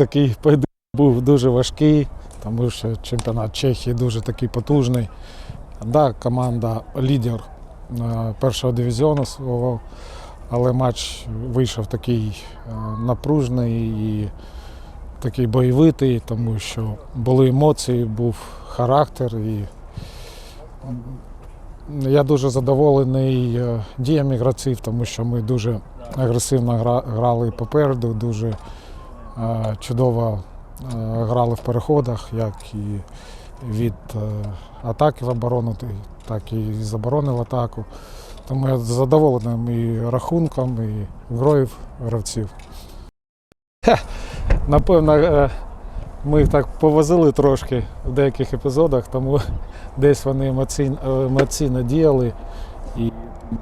такий поєдинок був дуже важкий, тому що чемпіонат Чехії дуже такий потужний. Да, команда лідер е, першого дивізіону свого, але матч вийшов такий е, напружний і такий бойовитий, тому що були емоції, був характер. І я дуже задоволений е, діями гравців, тому що ми дуже агресивно грали попереду, дуже чудово е, грали в переходах, як і від е, атаки в оборону, так і з оборони в атаку. Тому я задоволений і рахунком, і грою гравців. Хе, Напевно, е, ми так повозили трошки в деяких епізодах, тому десь вони емоційно, емоційно діяли і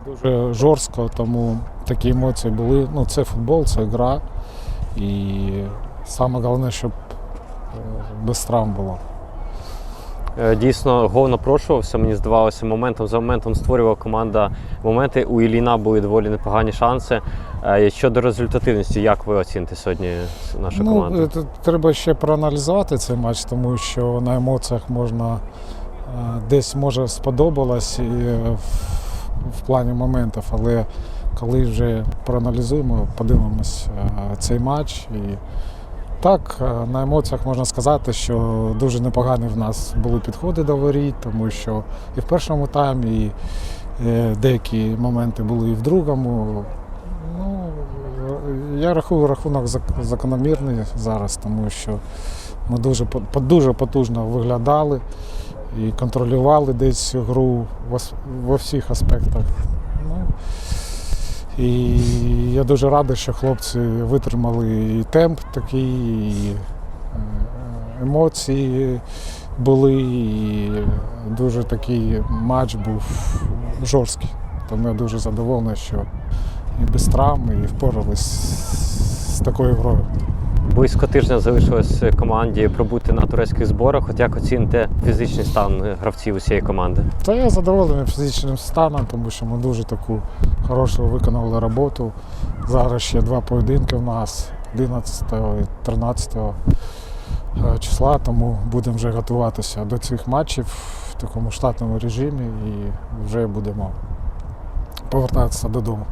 дуже жорстко, тому такі емоції були. Ну, це футбол, це гра. І саме головне, щоб е, без травм було. Е, Дійсно, гол напрошувався, мені здавалося, моментом за моментом створювала команда моменти. У Ілліна були доволі непогані шанси. Е, Щодо результативності, як ви оціните сьогодні нашу Ну, команду? треба ще проаналізувати цей матч, тому що на емоціях можна десь може сподобалось і в, в плані моментів, але коли вже проаналізуємо, подивимось е, цей матч. І так, е, на емоціях можна сказати, що дуже непогані в нас були підходи до воріт, тому що і в першому таймі, і е, деякі моменти були і в другому. Ну, я рахую рахунок закономірний зараз, тому що ми дуже, дуже потужно виглядали і контролювали десь гру во всіх аспектах. Ну, і я дуже радий, що хлопці витримали і темп такий, і е, емоції були, і дуже такий матч був жорсткий. Тому я дуже задоволений, що і без травм, і впорались з такою грою. Близько тижня залишилось команді пробути на турецьких зборах. От як оціните фізичний стан гравців усієї команди? Та я задоволений фізичним станом, тому що ми дуже таку хорошу виконали роботу. Зараз ще два поєдинки в нас 11 і 13 е, числа, тому будемо вже готуватися до цих матчів в такому штатному режимі і вже будемо повертатися додому.